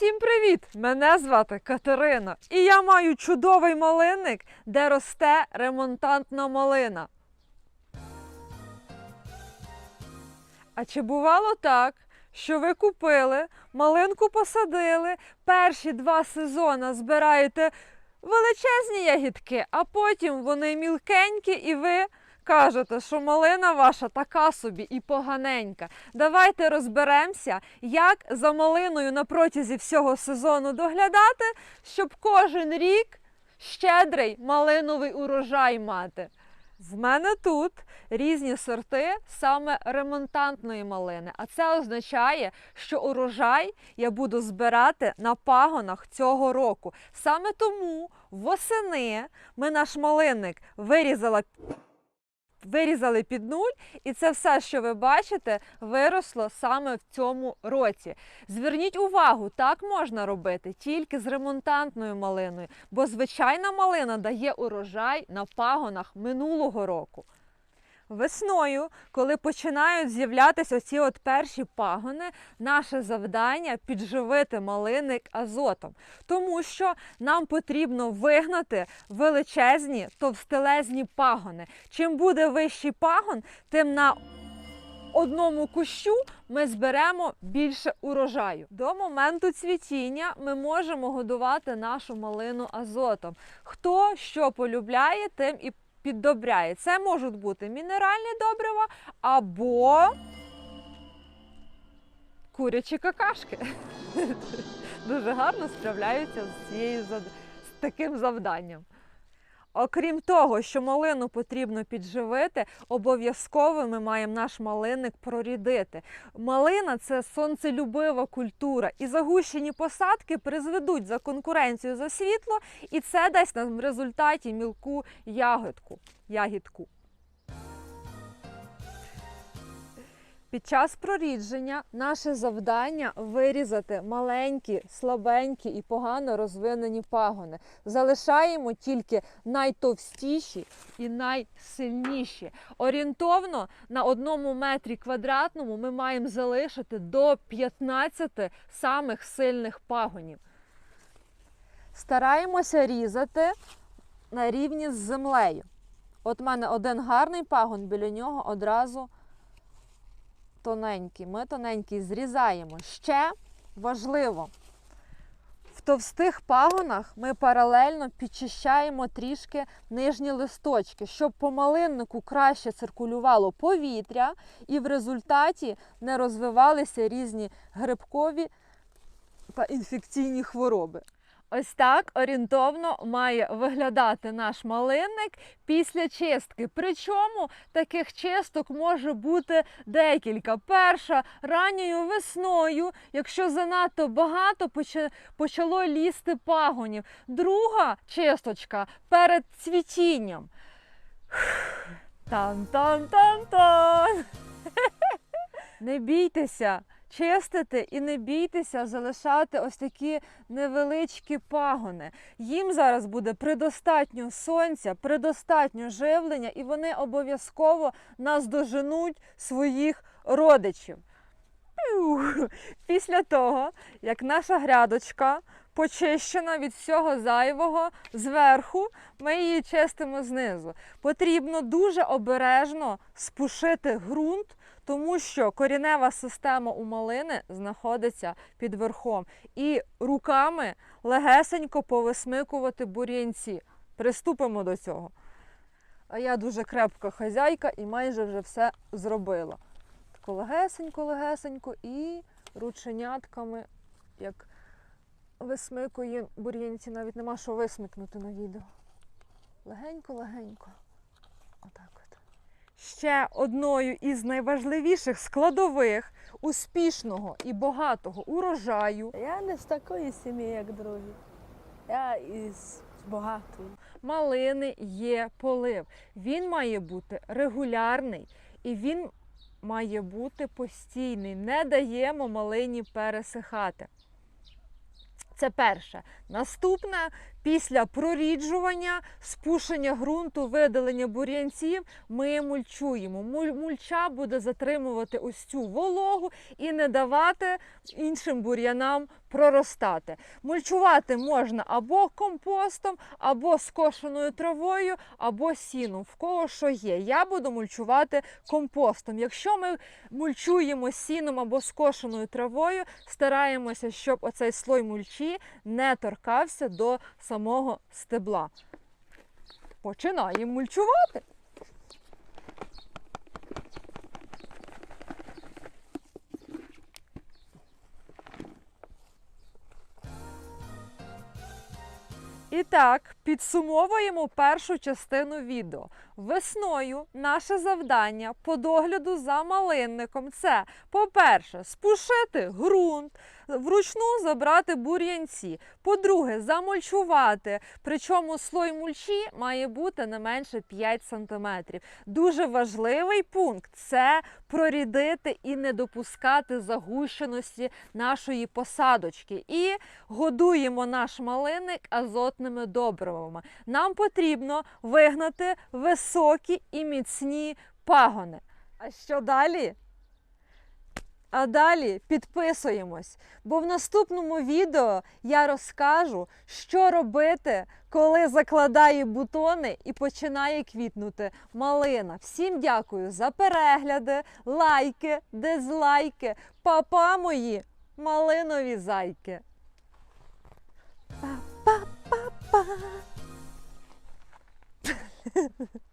Всім привіт! Мене звати Катерина, і я маю чудовий малинник, де росте ремонтантна малина. А чи бувало так, що ви купили, малинку посадили, перші два сезони збираєте величезні ягідки, а потім вони мілкенькі, і ви кажете, що малина ваша така собі і поганенька. Давайте розберемося, як за малиною на протязі всього сезону доглядати, щоб кожен рік щедрий малиновий урожай мати. В мене тут різні сорти саме ремонтантної малини. А це означає, що урожай я буду збирати на пагонах цього року. Саме тому восени ми наш малинник вирізала. Вирізали під нуль, і це все, що ви бачите, виросло саме в цьому році. Зверніть увагу, так можна робити тільки з ремонтантною малиною, бо звичайна малина дає урожай на пагонах минулого року. Весною, коли починають з'являтися оці от перші пагони, наше завдання підживити малинник азотом, тому що нам потрібно вигнати величезні товстелезні пагони. Чим буде вищий пагон, тим на одному кущу ми зберемо більше урожаю. До моменту цвітіння ми можемо годувати нашу малину азотом. Хто що полюбляє, тим і піддобряє. Це можуть бути мінеральні добрива або курячі какашки. Дуже гарно справляються з, цією, з таким завданням. Окрім того, що малину потрібно підживити, обов'язково ми маємо наш малинник прорідити. Малина це сонцелюбива культура, і загущені посадки призведуть за конкуренцію за світло, і це дасть нам в результаті мілку ягодку. ягідку. Під час прорідження наше завдання вирізати маленькі, слабенькі і погано розвинені пагони. Залишаємо тільки найтовстіші і найсильніші. Орієнтовно на одному метрі квадратному ми маємо залишити до 15 самих сильних пагонів. Стараємося різати на рівні з землею. От в мене один гарний пагон, біля нього одразу тоненький. Ми тоненький зрізаємо. Ще важливо, в товстих пагонах ми паралельно підчищаємо трішки нижні листочки, щоб по малиннику краще циркулювало повітря і в результаті не розвивалися різні грибкові та інфекційні хвороби. Ось так орієнтовно має виглядати наш малинник після чистки. Причому таких чисток може бути декілька. Перша ранньою весною, якщо занадто багато почало лізти пагонів. Друга чисточка перед цвітінням. Тан-тан-тан-тан! Не бійтеся чистити і не бійтеся залишати ось такі невеличкі пагони. Їм зараз буде предостатньо сонця, предостатньо живлення, і вони обов'язково наздоженуть своїх родичів. Після того, як наша грядочка почищена від всього зайвого зверху, ми її чистимо знизу. Потрібно дуже обережно спушити ґрунт, тому що корінева система у малини знаходиться під верхом. І руками легесенько повисмикувати бур'янці. Приступимо до цього. А я дуже крепка хазяйка і майже вже все зробила. Тако легесенько, легесенько і рученятками, як висмикує бур'янці, навіть нема що висмикнути на відео. Легенько, легенько. Отак от. Ще одною із найважливіших складових успішного і багатого урожаю Я не з такої сім'ї, як другі. Я із багатої. малини є полив. Він має бути регулярний і він має бути постійний. Не даємо малині пересихати. Це перше. Наступне Після проріджування, спушення ґрунту, видалення бур'янців ми мульчуємо. Мульча буде затримувати ось цю вологу і не давати іншим бур'янам проростати. Мульчувати можна або компостом, або скошеною травою, або сіном. В кого що є. Я буду мульчувати компостом. Якщо ми мульчуємо сіном або скошеною травою, стараємося, щоб оцей слой мульчі не торкався до самого стебла. Починаємо мульчувати. І так, підсумовуємо першу частину відео. Весною наше завдання по догляду за малинником це, по-перше, спушити ґрунт, вручну забрати бур'янці. По-друге, замульчувати. Причому слой мульчі має бути не менше 5 см. Дуже важливий пункт це прорідити і не допускати загущеності нашої посадочки. І годуємо наш малинник азотними добривами. Нам потрібно вигнати високі і міцні пагони. А що далі? А далі підписуємось, бо в наступному відео я розкажу, що робити, коли закладає бутони і починає квітнути малина. Всім дякую за перегляди, лайки, дизлайки, папа мої малинові зайки. Па-па-па-па.